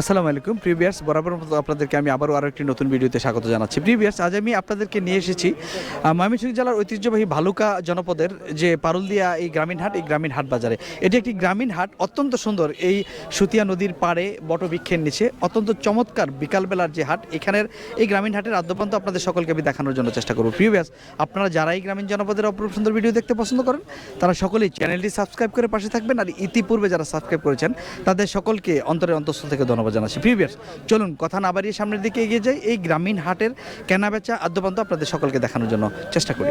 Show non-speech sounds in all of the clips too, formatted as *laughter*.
আসসালামু আলাইকুম। প্রিভিয়ার্স বরাবর মতো আপনাদেরকে আমি আবারও আরও একটি নতুন ভিডিওতে স্বাগত জানাচ্ছি। প্রিভিয়ার্স আজ আমি আপনাদেরকে নিয়ে এসেছি ময়মনসিংহ জেলার ঐতিহ্যবাহী ভালুকা জনপদের যে পারুলদিয়া এই গ্রামীণ হাট, এই গ্রামীণ হাট বাজারে। এটি একটি গ্রামীণ হাট, অত্যন্ত সুন্দর। এই সুতিয়া নদীর পাড়ে বটবৃক্ষের নিচে অত্যন্ত চমৎকার বিকালবেলার যে হাট, এখানের এই গ্রামীণ হাটের আদ্যপান্ত আপনাদের সকলকে আমি দেখানোর জন্য চেষ্টা করব। প্রিভিয়াস আপনারা যারা এই গ্রামীণ জনপদের অপরূপ সুন্দর ভিডিও দেখতে পছন্দ করেন, তারা সকলেই চ্যানেলটি সাবস্ক্রাইব করে পাশে থাকবেন। আর ইতিপূর্বে যারা সাবস্ক্রাইব করেছেন, তাদের সকলকে অন্তরের অন্তঃস্থল থেকে ধন্যবাদ। জানাচ্ছি। প্রিভিয়াস চলুন কথা না বাড়িয়ে সামনের দিকে এগিয়ে যাই। এই গ্রামীণ হাটের কেনাবেচা আদ্যপান্ত আপনাদের সকলকে দেখানোর জন্য চেষ্টা করি।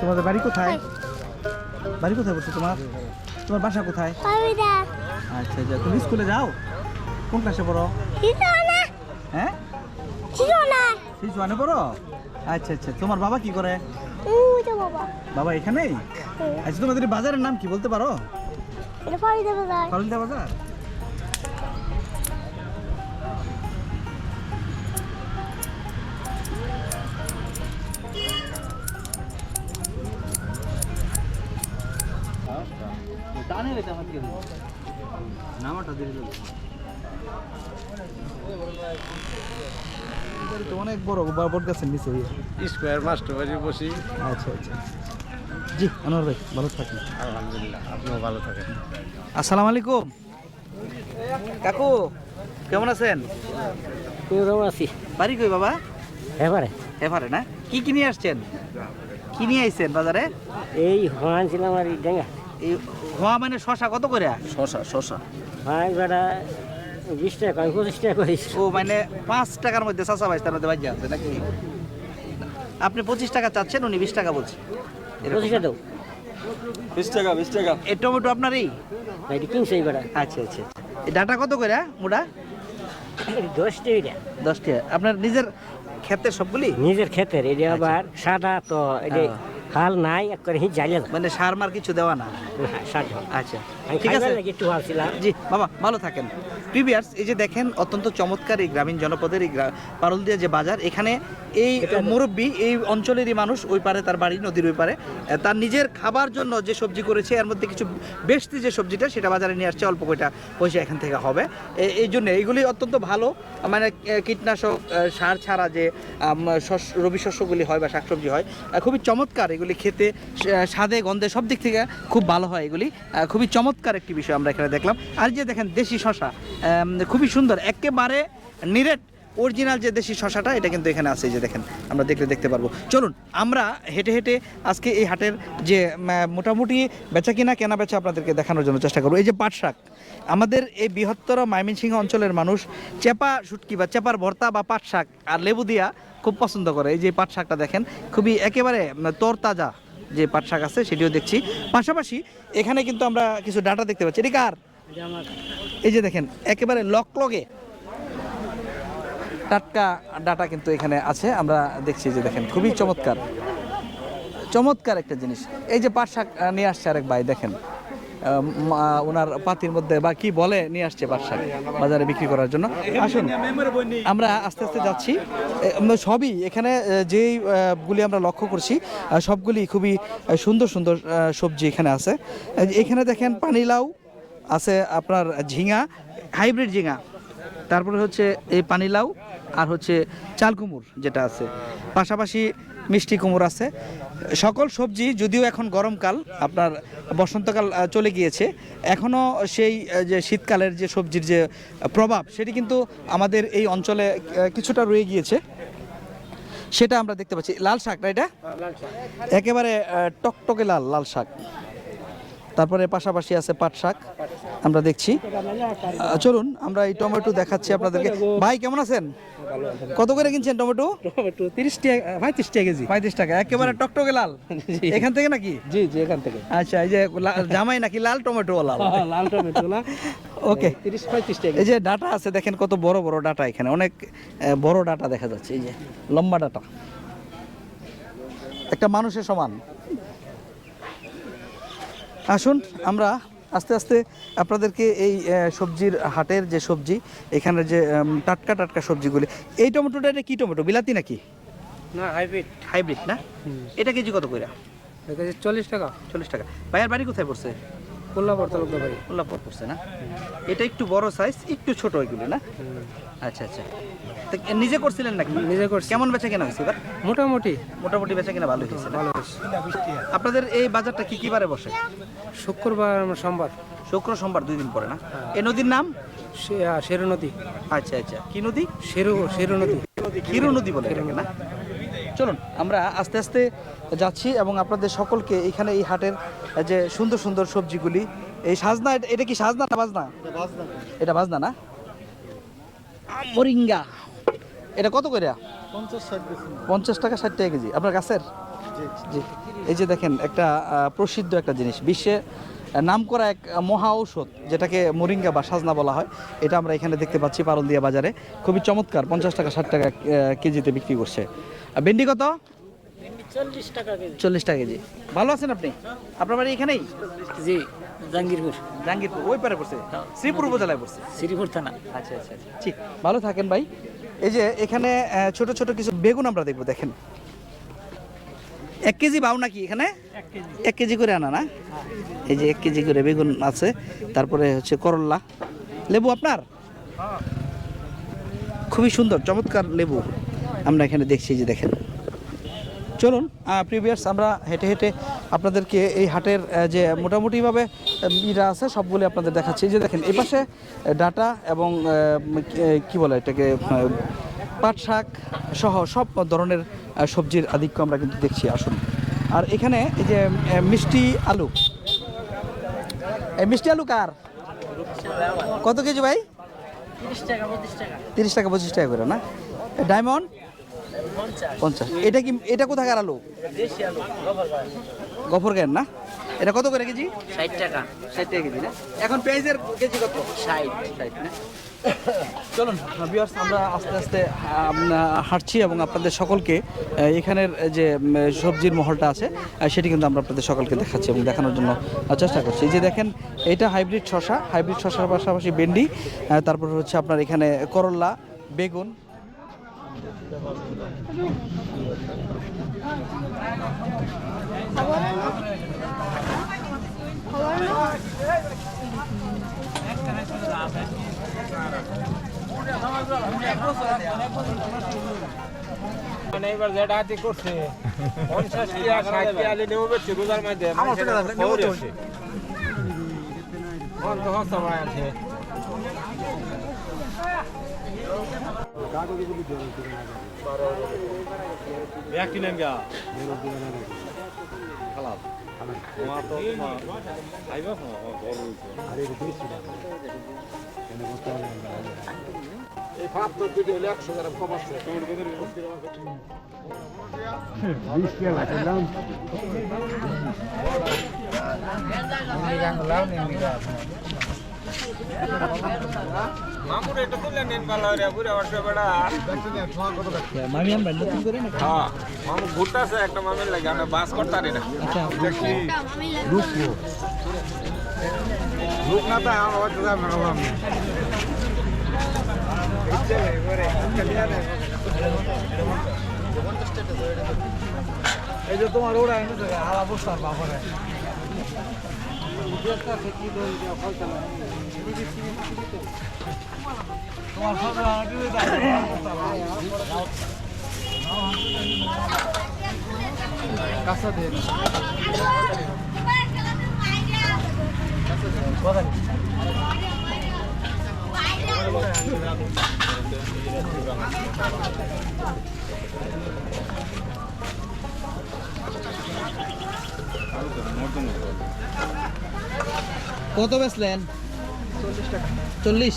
তোমাদের বাড়ি কোথায়? বাড়ি কোথায় বলছো তোমার? তোমার বাসা কোথায়? আচ্ছা আচ্ছা তুমি স্কুলে যাও? কোন ক্লাসে পড়ো? হ্যাঁ? পড়ো? আচ্ছা আচ্ছা তোমার বাবা কি করে? বাবা। এখানেই? আচ্ছা তোমাদের বাজারের নাম কি বলতে পারো? বাজার? তো অনেক বড় বট গাছের নিচে স্কোয়ার মাস্টার বাড়ি বসি। আচ্ছা আচ্ছা। জি আনোয়ার ভাই ভালো থাকেন। আলহামদুলিল্লাহ আপনিও ভালো থাকেন। আসসালামু আলাইকুম। কাকু কেমন আছেন? কেমন আছি। বাড়ি কই বাবা? এবারে। এবারে না? কি কিনে আসছেন? কি নিয়ে আইছেন বাজারে? এই ছিলাম আর এই ডেঙ্গা। এই হওয়া মানে শশা কত করে শশা শশা। বেটা বিশ টাকা পঁচিশ টাকা ও মানে পাঁচ টাকার মধ্যে চাষা বাইশ তার মধ্যে বাজ্যা আছে নাকি? আপনি পঁচিশ টাকা চাচ্ছেন উনি বিশ টাকা বলছেন পঁচিশ টাকা দাও। বিশ টাকা বিশ টাকা। এই টমেটো আপনারই? না এটা কিনছে এই বেটা আচ্ছা আচ্ছা এই ডাটা কত করে মুড়া এটা দশ টাকা দশ টাকা। আপনার নিজের ক্ষেতের সবগুলি? নিজের ক্ষেতের এটা আবার সাদা তো এটা নাই এক করে হি মানে সার মার কিছু দেওয়া না? সাদা আচ্ছা ঠিক আছে। একটু জি বাবা ভালো থাকেন। প্রিভিয়ার্স এই যে দেখেন অত্যন্ত চমৎকার এই গ্রামীণ জনপদের এই পারুলদিয়া যে বাজার এখানে এই মুরব্বী এই অঞ্চলেরই মানুষ ওই পারে তার বাড়ি নদীর ওই পারে। তার নিজের খাবার জন্য যে সবজি করেছে এর মধ্যে কিছু বেশি যে সবজিটা সেটা বাজারে নিয়ে আসছে অল্প কয়টা পয়সা এখান থেকে হবে। এই জন্য এইগুলি অত্যন্ত ভালো। মানে কীটনাশক সার ছাড়া যে শস্য রবি শস্যগুলি হয় বা শাকসবজি হয় খুবই চমৎকার এগুলি খেতে স্বাদে, গন্ধে সব দিক থেকে খুব ভালো হয় এগুলি। খুবই চমৎকার একটি বিষয় আমরা এখানে দেখলাম। আর যে দেখেন, দেশি শশা খুবই সুন্দর। একেবারে নিরেট অরিজিনাল যে দেশি শশাটা, এটা কিন্তু এখানে আছে যে দেখেন, আমরা দেখলে দেখতে পারব। চলুন, আমরা হেঁটে হেঁটে আজকে এই হাটের যে মোটামুটি বেচা কিনা, কেনা বেচা আপনাদেরকে দেখানোর জন্য চেষ্টা করব। এই যে পাট শাক, আমাদের এই বৃহত্তর ময়মনসিংহ অঞ্চলের মানুষ চেপা শুটকি বা চেপার ভর্তা বা পাট শাক আর লেবু দিয়া খুব পছন্দ করে। এই যে পাট শাকটা দেখেন, খুবই একেবারে তরতাজা যে পাট শাক আছে, সেটিও দেখছি। পাশাপাশি এখানে কিন্তু আমরা কিছু ডাটা দেখতে পাচ্ছি। এটি কার? এই যে দেখেন, একেবারে লকলগে টাটকা ডাটা কিন্তু এখানে আছে। আমরা দেখছি যে দেখেন খুবই চমৎকার। চমৎকার একটা জিনিস। এই যে পাট শাক নিয়ে আসছে আরেক ভাই দেখেন। ওনার পাতির মধ্যে বা কি বলে নিয়ে আসছে পাট শাক বাজারে বিক্রি করার জন্য। আসুন আমরা আস্তে আস্তে যাচ্ছি। সবই এখানে আহ, যেই গুলি আমরা লক্ষ্য করছি সবগুলি খুবই সুন্দর সুন্দর সবজি এখানে আছে। এখানে দেখেন পানিলাউ আছে আপনার ঝিঙা হাইব্রিড ঝিঙা। তারপরে হচ্ছে এই পানিলাউ আর হচ্ছে চাল কুমুর যেটা আছে। পাশাপাশি মিষ্টি কুমড় আছে। সকল সবজি যদিও এখন গরমকাল আপনার বসন্তকাল চলে গিয়েছে এখনও সেই যে শীতকালের যে সবজির যে প্রভাব সেটি কিন্তু আমাদের এই অঞ্চলে কিছুটা রয়ে গিয়েছে। সেটা আমরা দেখতে পাচ্ছি। লাল শাক না এটা? একেবারে টকটকে লাল লাল শাক। তারপরে পাশাপাশি আছে পাট শাক আমরা দেখছি। চলুন আমরা এই টমেটো দেখাচ্ছি আপনাদেরকে। ভাই কেমন আছেন? কত করে কিনছেন টমেটো? টমেটো তিরিশ টাকা পঁয়ত্রিশ টাকা কেজি। পঁয়ত্রিশ টাকা একেবারে টকটকে লাল। এখান থেকে নাকি? জি জি এখান থেকে। আচ্ছা এই যে জামাই নাকি লাল টমেটো লাল লাল টমেটো ওকে। তিরিশ পঁয়ত্রিশ টাকা এই যে ডাটা আছে দেখেন কত বড় বড় ডাটা এখানে। অনেক বড় ডাটা দেখা যাচ্ছে এই যে লম্বা ডাটা। একটা মানুষের সমান। আসুন আমরা আস্তে আস্তে আপনাদেরকে এই সবজির হাটের যে সবজি এখানের যে টাটকা টাটকা সবজিগুলি এই টমেটোটা এটা কি টমেটো বিলাতি নাকি? না হাইব্রিড। হাইব্রিড না? এটা কেজি কত করে চল্লিশ টাকা। চল্লিশ টাকা। ভাইয়ার বাড়ি কোথায় পড়ছে? কোল্লাপর তালুকদার ভাই পড়ছে না? এটা একটু বড় সাইজ একটু ছোট না? আচ্ছা আচ্ছা। তো নিজে করছিলেন নাকি? নিজে করছি। কেমন বেচা কেনা হয়েছে এবার? মোটামুটি। মোটামুটি বেচা কেনা ভালো হয়েছে ভালো বেশ আপনাদের এই বাজারটা কি কি বারে বসে? শুক্রবার সোমবার। শুক্র সোমবার দুই দিন পরে না? এই নদীর নাম? শেরু নদী। আচ্ছা আচ্ছা। কি নদী? শেরু শেরু নদী। হিরো নদী বলে না? চলুন আমরা আস্তে আস্তে যাচ্ছি এবং আপনাদের সকলকে এখানে এই হাটের যে সুন্দর সুন্দর সবজিগুলি এই সাজনা এটা- কি সাজনা না বাজনা? এটা বাজনা। না? মরিঙ্গা। এটা কত করে পঞ্চাশ টাকা ষাট টাকা কেজি। আপনার গাছের জি। এই যে দেখেন একটা প্রসিদ্ধ একটা জিনিস। বিশ্বে নাম করা এক মহা ঔষধ যেটাকে মরিঙ্গা বা সাজনা বলা হয় এটা আমরা এখানে দেখতে পাচ্ছি পারলদিয়া বাজারে। খুবই চমৎকার পঞ্চাশ টাকা ষাট টাকা কেজিতে বিক্রি করছে। ভেন্ডি কত? চল্লিশ টাকা কেজি। ভালো আছেন আপনি? আপনার বাড়ি এখানেই? জি জাঙ্গিরপুর জাহাঙ্গীরপুর ওই পারে পড়ছে? শ্রীপুর উপজেলায় পড়ছে? শ্রীপুর থানা। আচ্ছা আচ্ছা আচ্ছা। ঠিক ভালো থাকেন ভাই। এই যে এখানে ছোট ছোট কিছু বেগুন আমরা দেখব দেখেন। এক কেজি বাউ নাকি এখানে? এক কেজি। করে আনা না? এই যে এক কেজি করে বেগুন আছে তারপরে হচ্ছে করল্লা লেবু আপনার? খুবই সুন্দর চমৎকার লেবু। আমরা এখানে দেখছি এই যে দেখেন। চলুন প্রিভিয়াস আমরা হেঁটে হেঁটে আপনাদেরকে এই হাটের যে মোটামুটিভাবে ইরা আছে, সবগুলি আপনাদের দেখাচ্ছি। যে দেখেন, এই পাশে ডাটা এবং কি- বলে এটাকে পাট শাক সহ সব ধরনের সবজির আধিক্য আমরা কিন্তু দেখছি। আসুন। আর এখানে এই যে মিষ্টি আলু। মিষ্টি আলু কার? কত কেজি ভাই? তিরিশ টাকা, পঁচিশ টাকা করে, না? ডায়মন্ড? পঞ্চাশ। এটা কি এটা কোথাকার আলু? গফর গায়ের না? এটা কত করে কেজি? ষাট টাকা। ষাট টাকা কেজি না? এখন পেঁয়াজের কেজি কত? ষাট। ষাট না? চলুন ভিউয়ার্স আমরা আস্তে আস্তে হাঁটছি এবং আপনাদের সকলকে এখানের যে সবজির মহলটা আছে সেটি কিন্তু আমরা আপনাদের সকলকে দেখাচ্ছি এবং দেখানোর জন্য চেষ্টা করছি। এই যে দেখেন এটা হাইব্রিড শশা হাইব্রিড শশার পাশাপাশি ভেন্ডি তারপর হচ্ছে আপনার এখানে করল্লা বেগুন মানে এবার যেটা হাতে করছে পঞ্চাশ টিয়া ষাট টিয়া আলি নেমে বেড়ছে রোজার মধ্যে মানুষের কাছে খবরই আছে। এখন তো হস্তা মারা এই ফাপ তো দুটো হলে একশো গ্রাম কম আছে মামুর এটা তুলে নেন বেড়া মামি আমরা নতুন করে না হ্যাঁ মামু ঘুরতেছে একটা মামির লাগে আমরা বাস করতারি না। আচ্ছা। লোক না তাই আমার হয়তো যাবে না মামি এই যে তোমার ওরা এনে হালা বস্তার বাপরে কত বেচলেন? চল্লিশ টাকা। চল্লিশ?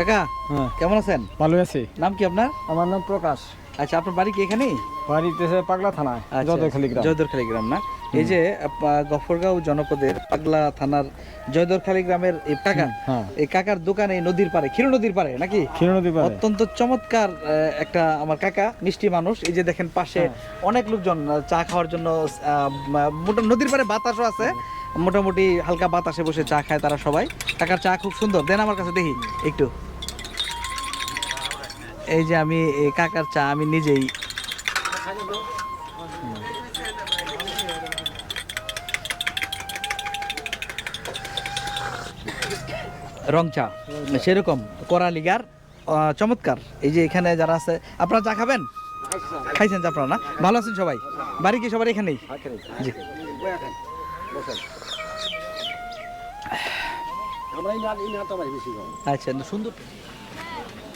কাকা কেমন আছেন? ভালো আছি। নাম কি আপনার? আমার নাম প্রকাশ। আচ্ছা আপনার বাড়ি কি এখানেই? বাড়িতে পাগলা থানায় গ্রাম। জয়দরখালি গ্রাম না? এই যে গফরগাঁও জনপদের পাগলা থানার জয়দরখালি গ্রামের এই কাকা হ্যাঁ। এই কাকার দোকান নদীর পারে ক্ষীর নদীর পারে নাকি? ক্ষীণ নদী পারে অত্যন্ত চমৎকার একটা আমার কাকা মিষ্টি মানুষ। এই যে দেখেন পাশে হ্যাঁ। অনেক লোকজন চা খাওয়ার জন্য নদীর পারে বাতাসও আছে। মোটামুটি হালকা বাতাসে বসে চা খায় তারা সবাই। কাকার চা খুব সুন্দর। দেন আমার কাছে দেখি একটু। এই যে আমি কাকার চা আমি নিজেই। রং চা সেরকম করালিগার চমৎকার। এই যে এখানে যারা আছে আপনারা চা খাবেন? খাইছেন চা আপনারা না? ভালো আছেন সবাই? বাড়ি কি সবার এখানেই? জি। আচ্ছা সুন্দর।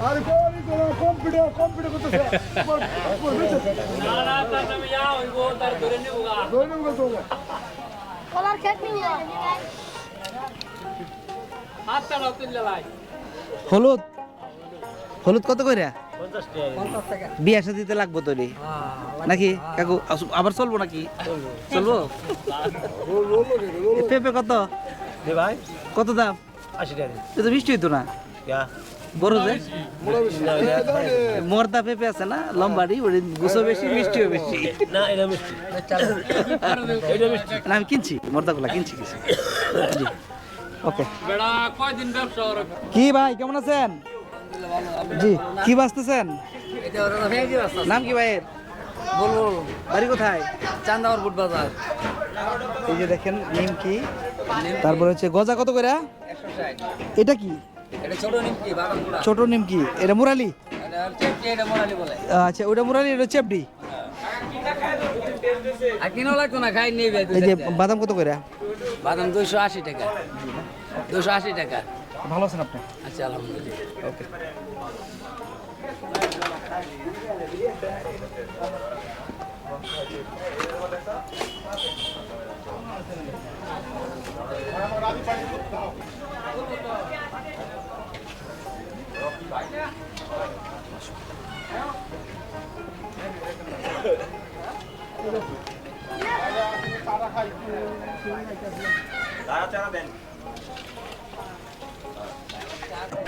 *laughs* কলার খেত নিয়ে হলুদ? হলুদ কত করে বিয়ে দিতে লাগবো তো রে নাকি? কাকু আবার চলবো নাকি? চলবো। এ পেঁপে কত? ভাই। কত দাম? আশি টাকা এ তো মিষ্টি হইতো না। বড় যে? মর্দা পেঁপে আছে না? লম্বাড়ি ওর গুছো বেশি মিষ্টিও বেশি। না এটা মিষ্টি। এটা মিষ্টি। না আমি কিনছি মর্দাগুলা কিনছি কিছু। জি। ওকে কি ভাই কেমন আছেন? জি কি বাঁচতেছেন? নাম কি ভাইয়ের? বলব। বাড়ি কোথায়? চান্দাওয়ার বুট বাজার। এই যে দেখেন নিমকি তারপরে হচ্ছে গজা কত করে এটা কি? ছোট নিমকি এটা মুরালি? আচ্ছা ওটা মুরালি এটা চেপডি আর কিনো লাগতো না? খাই নিয়ে এই যে বাদাম কত করে? বাদাম দুইশো আশি টাকা। দুশো আশি টাকা। ভালো আছেন আপনি? আচ্ছা আলহামদুলিল্লাহ। ওকে চারা দেন।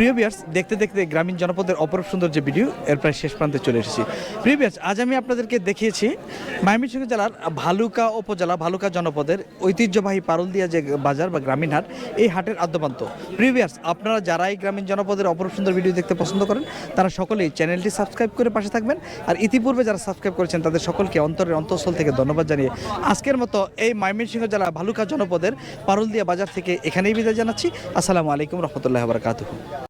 প্রিয় বিয়ার্স দেখতে দেখতে গ্রামীণ জনপদের অপরূপ সুন্দর যে ভিডিও এর প্রায় শেষ প্রান্তে চলে এসেছি। প্রিয় বিয়ার্স আজ আমি আপনাদেরকে দেখিয়েছি ময়মনসিংহ জেলার ভালুকা উপজেলা, ভালুকা জনপদের ঐতিহ্যবাহী পারুলদিয়া যে বাজার বা গ্রামীণ হাট, এই হাটের আদ্যপান্ত। প্রিয় বিয়ার্স আপনারা যারা এই গ্রামীণ জনপদের অপরূপ সুন্দর ভিডিও দেখতে পছন্দ করেন, তারা সকলেই চ্যানেলটি সাবস্ক্রাইব করে পাশে থাকবেন। আর ইতিপূর্বে যারা সাবস্ক্রাইব করেছেন, তাদের সকলকে অন্তরের অন্তঃস্থল থেকে ধন্যবাদ জানিয়ে আজকের মতো এই ময়মনসিংহ জেলা ভালুকা জনপদের পারুলদিয়া বাজার থেকে এখানেই বিদায় জানাচ্ছি। আসসালামু আলাইকুম রহমতুল্লাহ বারকাতুহ।